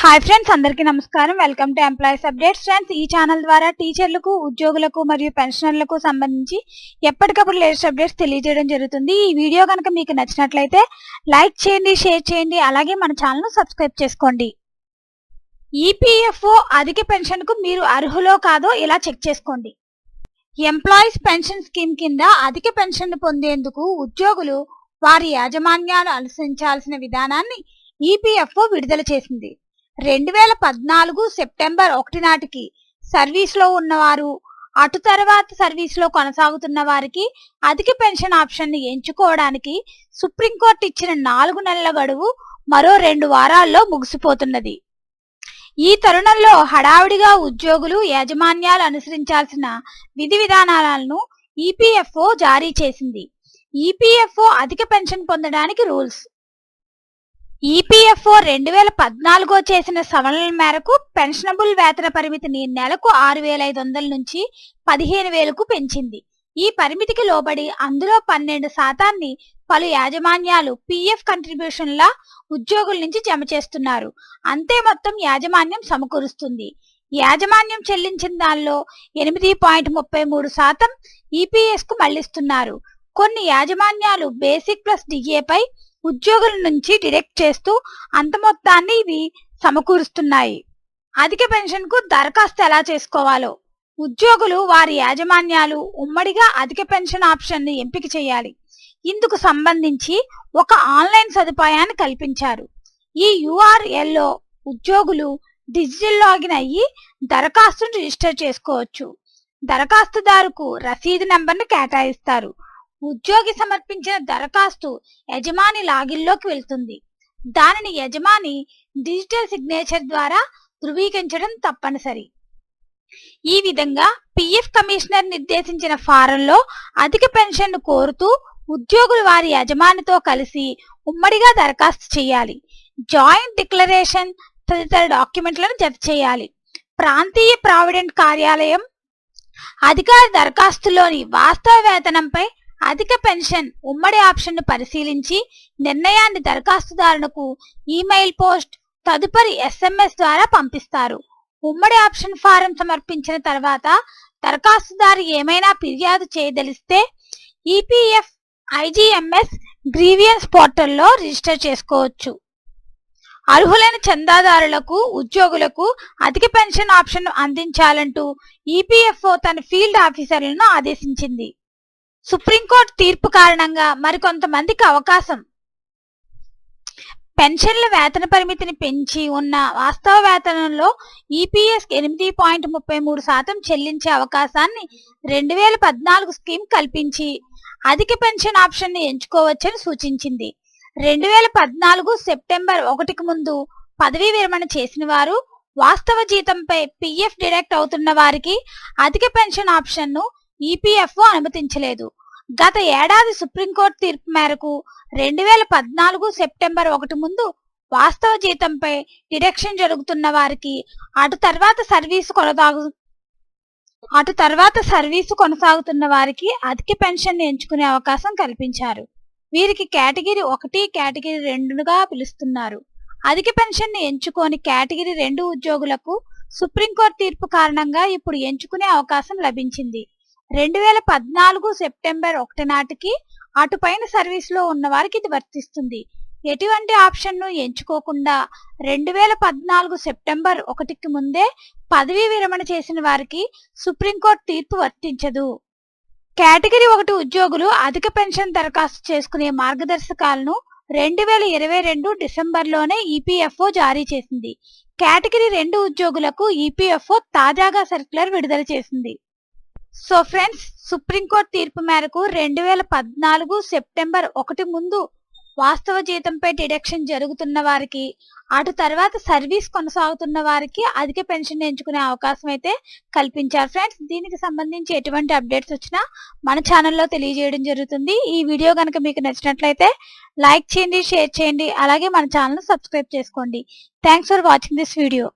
Hi friends అందరికీ నమస్కారం. Welcome to employees updates friends ఈ ఛానల్ ద్వారా టీచర్లకు ఉద్యోగులకు మరియు పెన్షనర్లకు సంబంధించి ఎప్పటికప్పుడు లేటెస్ట్ అప్డేట్స్ తెలియజేయడం జరుగుతుంది. ఈ వీడియో కనుక మీకు నచ్చినట్లయితే లైక్ చేయండి షేర్ చేయండి అలాగే మన ఛానల్ను సబ్స్క్రైబ్ చేసుకోండి. ఈపీఎఫ్ఓ అధిక పెన్షన్కు మీరు అర్హులో కాదో ఇలా చెక్ చేసుకోండి. ఎంప్లాయీస్ పెన్షన్ స్కీమ్ కింద అధిక పెన్షన్ పొందేందుకు ఉద్యోగులు వారి యాజమాన్యాలు అనుసరించాల్సిన విధానాన్ని ఈపీఎఫ్ఓ విడుదల చేసింది. రెండు వేల పద్నాలుగు సెప్టెంబర్ ఒకటి నాటికి సర్వీస్లో ఉన్నవారు అటు తర్వాత సర్వీస్లో కొనసాగుతున్న వారికి అధిక పెన్షన్ ఆప్షన్ని ఎంచుకోవడానికి సుప్రీంకోర్టు ఇచ్చిన నాలుగు నెలల గడువు మరో రెండు వారాల్లో ముగిసిపోతున్నది. ఈ తరుణంలో హడావిడిగా ఉద్యోగులు యాజమాన్యాలు అనుసరించాల్సిన విధి విధానాలను ఈపీఎఫ్ఓ జారీ చేసింది. ఈపీఎఫ్ఓ అధిక పెన్షన్ పొందడానికి రూల్స్ ఈపీఎఫ్ఓ రెండు వేల పద్నాలుగో చేసిన సవరణల మేరకు పెన్షనబుల్ వేతన పరిమితిని నెలకు ఆరు వేల ఐదు వందల నుంచి పదిహేను వేలకు పెంచింది. ఈ పరిమితికి లోబడి అందులో పన్నెండు శాతాన్ని పలు యాజమాన్యాలు పీఎఫ్ కంట్రిబ్యూషన్ల ఉద్యోగుల నుంచి జమ చేస్తున్నారు. అంతే మొత్తం యాజమాన్యం సమకూరుస్తుంది. యాజమాన్యం చెల్లించిన దానిలో ఎనిమిది పాయింట్ ముప్పై మూడు శాతం ఈపీఎస్కు మళ్ళిస్తున్నారు. కొన్ని యాజమాన్యాలు బేసిక్ ప్లస్ డిఏపై ఉద్యోగుల నుంచి డిడక్ట్ చేస్తూ అంత మొత్తాన్ని ఇవి సమకూరుస్తున్నాయి. అధిక పెన్షన్కు దరఖాస్తు ఎలా చేసుకోవాలో? ఉద్యోగులు వారి యాజమాన్యాలు ఉమ్మడిగా అధిక పెన్షన్ ఆప్షన్ను ఎంపిక చేయాలి. ఇందుకు సంబంధించి ఒక ఆన్లైన్ సదుపాయాన్ని కల్పించారు. ఈ యుఆర్ఎల్లో ఉద్యోగులు డిజిటల్ లాగిన్ అయ్యి దరఖాస్తును రిజిస్టర్ చేసుకోవచ్చు. దరఖాస్తుదారుకు రసీదు నెంబర్ను కేటాయిస్తారు. ఉద్యోగి సమర్పించిన దరఖాస్తు యజమాని లాగిన్లోకి వెళ్తుంది. దానిని యజమాని డిజిటల్ సిగ్నేచర్ ద్వారా ధృవీకరించడం తప్పనిసరి. ఈ విధంగా పిఎఫ్ కమిషనర్ నిర్దేశించిన ఫారంలో అధిక పెన్షన్ను కోరుతూ ఉద్యోగులు వారి యజమానితో కలిసి ఉమ్మడిగా దరఖాస్తు చేయాలి. జాయింట్ డిక్లరేషన్ తదితర డాక్యుమెంట్లను జత చేయాలి. ప్రాంతీయ ప్రావిడెంట్ కార్యాలయం అధికారి దరఖాస్తులోని వాస్తవ వేతనంపై అధిక పెన్షన్ ఉమ్మడి ఆప్షన్ను పరిశీలించి నిర్ణయాన్ని దరఖాస్తుదారునకు ఈమెయిల్ పోస్ట్ తదుపరి ఎస్ఎంఎస్ ద్వారా పంపిస్తారు. ఉమ్మడి ఆప్షన్ ఫారం సమర్పించిన తర్వాత దరఖాస్తుదారు ఏమైనా ఫిర్యాదు చేయదలిస్తే ఈపీఎఫ్ ఐజీఎంఎస్ గ్రీవియన్స్ పోర్టల్లో రిజిస్టర్ చేసుకోవచ్చు. అర్హులైన చందాదారులకు ఉద్యోగులకు అధిక పెన్షన్ ఆప్షన్ అందించాలంటూ ఈపీఎఫ్ఓ తన ఫీల్డ్ ఆఫీసర్లను ఆదేశించింది. సుప్రీంకోర్టు తీర్పు కారణంగా మరికొంతమందికి అవకాశం. పెన్షన్ల వేతన పరిమితిని పెంచి ఉన్న వాస్తవ వేతనంలో ఈపీఎస్ ఎనిమిది పాయింట్ ముప్పై మూడు శాతం చెల్లించే అవకాశాన్ని రెండు వేల పద్నాలుగు స్కీమ్ కల్పించి అధిక పెన్షన్ ఆప్షన్ను ఎంచుకోవచ్చని సూచించింది. రెండు వేల పద్నాలుగు సెప్టెంబర్ ఒకటికి ముందు పదవీ విరమణ చేసిన వారు వాస్తవ జీతంపై పిఎఫ్ డిడక్ట్ అవుతున్న వారికి అధిక పెన్షన్ ఆప్షన్ను ఈపీఎఫ్ఓ అనుమతించలేదు. గత ఏడాది సుప్రీంకోర్టు తీర్పు మేరకు రెండు వేల పద్నాలుగు సెప్టెంబర్ ఒకటి ముందు వాస్తవ జీతంపై డిడక్షన్ జరుగుతున్న వారికి అటు తర్వాత సర్వీసు కొనసాగు అటు తర్వాత సర్వీసు కొనసాగుతున్న వారికి అధిక పెన్షన్ ఎంచుకునే అవకాశం కల్పించారు. వీరికి కేటగిరీ ఒకటి కేటగిరీ రెండుగా పిలుస్తున్నారు. అధిక పెన్షన్ ఎంచుకొని ఎంచుకోని కేటగిరీ రెండు ఉద్యోగులకు సుప్రీంకోర్టు తీర్పు కారణంగా ఇప్పుడు ఎంచుకునే అవకాశం లభించింది. రెండు వేల పద్నాలుగు సెప్టెంబర్ ఒకటి నాటికి అటుపైన సర్వీస్లో ఉన్న వారికి ఇది వర్తిస్తుంది. ఎటువంటి ఆప్షన్ను ఎంచుకోకుండా రెండు వేల పద్నాలుగు సెప్టెంబర్ ఒకటికి ముందే పదవీ విరమణ చేసిన వారికి సుప్రీంకోర్టు తీర్పు వర్తించదు. కేటగిరీ ఒకటి ఉద్యోగులు అధిక పెన్షన్ దరఖాస్తు చేసుకునే మార్గదర్శకాలను రెండు వేల ఇరవై రెండు డిసెంబర్లోనే ఈపీఎఫ్ఓ జారీ చేసింది. కేటగిరీ రెండు ఉద్యోగులకు ఈపీఎఫ్ఓ తాజాగా సర్క్యులర్ విడుదల చేసింది. సో ఫ్రెండ్స్ సుప్రీంకోర్టు తీర్పు మేరకు రెండు వేల పద్నాలుగు సెప్టెంబర్ ఒకటి ముందు వాస్తవ జీతంపై డిడక్షన్ జరుగుతున్న వారికి అటు తర్వాత సర్వీస్ కొనసాగుతున్న వారికి అధిక పెన్షన్ ఎంచుకునే అవకాశం అయితే కల్పించారు. ఫ్రెండ్స్ దీనికి సంబంధించి ఎటువంటి అప్డేట్స్ వచ్చినా మన ఛానల్లో తెలియజేయడం జరుగుతుంది. ఈ వీడియో కనుక మీకు నచ్చినట్లయితే లైక్ చేయండి షేర్ చేయండి అలాగే మన ఛానల్ సబ్స్క్రైబ్ చేసుకోండి. Thanks for watching this video.